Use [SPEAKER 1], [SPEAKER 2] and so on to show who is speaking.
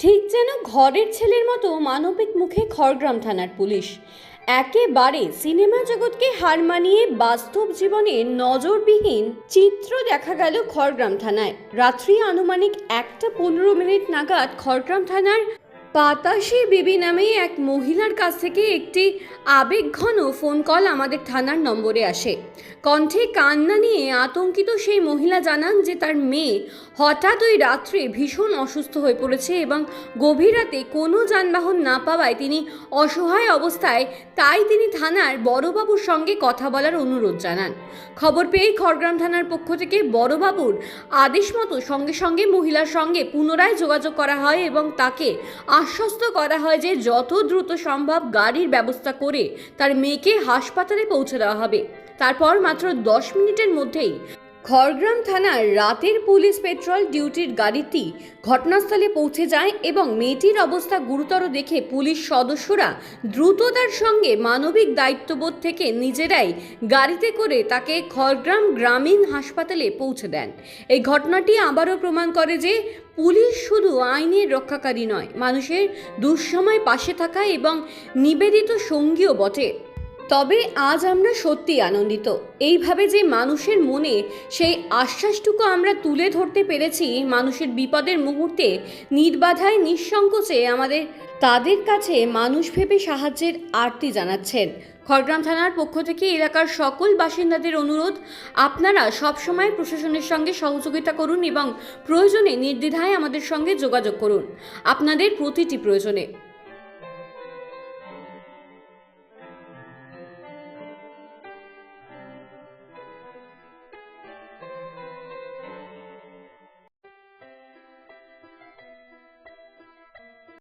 [SPEAKER 1] ঠিক যেন ঘরের ছেলের মতো মানবিক মুখে খড়গ্রাম থানার পুলিশ। একেবারে সিনেমা জগৎকে হার মানিয়ে বাস্তব জীবনে নজরবিহীন চিত্র দেখা গেল খড়গ্রাম থানায়। রাত্রি আনুমানিক একটা পনেরো মিনিট নাগাদ খড়গ্রাম থানার পাতাশি বিবি নামে এক মহিলার কাছ থেকে একটি আবেগঘন ফোন কল আমাদের থানার নম্বরে আসে। কণ্ঠে কান্না নিয়ে আতঙ্কিত সেই মহিলা জানান যে তার মেয়ে হঠাৎ ওই রাত্রে ভীষণ অসুস্থ হয়ে পড়েছে এবং গভীর রাতে কোনো যানবাহন না পাওয়ায় তিনি অসহায় অবস্থায় তাই তিনি থানার বড়বাবুর সঙ্গে কথা বলার অনুরোধ জানান। খবর পেয়ে খড়গ্রাম থানার পক্ষ থেকে বড়বাবুর আদেশ মতো সঙ্গে সঙ্গে মহিলার সঙ্গে পুনরায় যোগাযোগ করা হয় এবং তাকে আশ্বস্ত করা হয় যে যত দ্রুত সম্ভব গাড়ির ব্যবস্থা করে তার মেয়েকে হাসপাতালে পৌঁছে দেওয়া হবে। তারপর মাত্র দশ মিনিটের মধ্যেই খড়গ্রাম থানার রাতের পুলিশ পেট্রোল ডিউটির গাড়িটি ঘটনাস্থলে পৌঁছে যায় এবং মেয়েটির অবস্থা গুরুতর দেখে পুলিশ সদস্যরা দ্রুততার সঙ্গে মানবিক দায়িত্ববোধ থেকে নিজেরাই গাড়িতে করে তাকে খড়গ্রাম গ্রামীণ হাসপাতালে পৌঁছে দেন। এই ঘটনাটি আবারও প্রমাণ করে যে পুলিশ শুধু আইনের রক্ষাকারী নয়, মানুষের দুঃসময় পাশে থাকা এবং নিবেদিত সঙ্গীও বটে। তবে আজ আমরা সত্যি আনন্দিত। এইভাবে যে মানুষের মনে সেই আশ্বাসটুকু আমরা তুলে ধরতে পেরেছি, মানুষের বিপদের মুহূর্তে নির্বাধায়, নিঃসংকোচে আমাদের, তাদের কাছে মানুষ ভেবে সাহায্যের আরতি জানাচ্ছেন। খড়গ্রাম থানার পক্ষ থেকে এলাকার সকল বাসিন্দাদের অনুরোধ, আপনারা সবসময় প্রশাসনের সঙ্গে সহযোগিতা করুন এবং প্রয়োজনে নির্দ্বিধায় আমাদের সঙ্গে যোগাযোগ করুন। আপনাদের প্রতিটি প্রয়োজনে।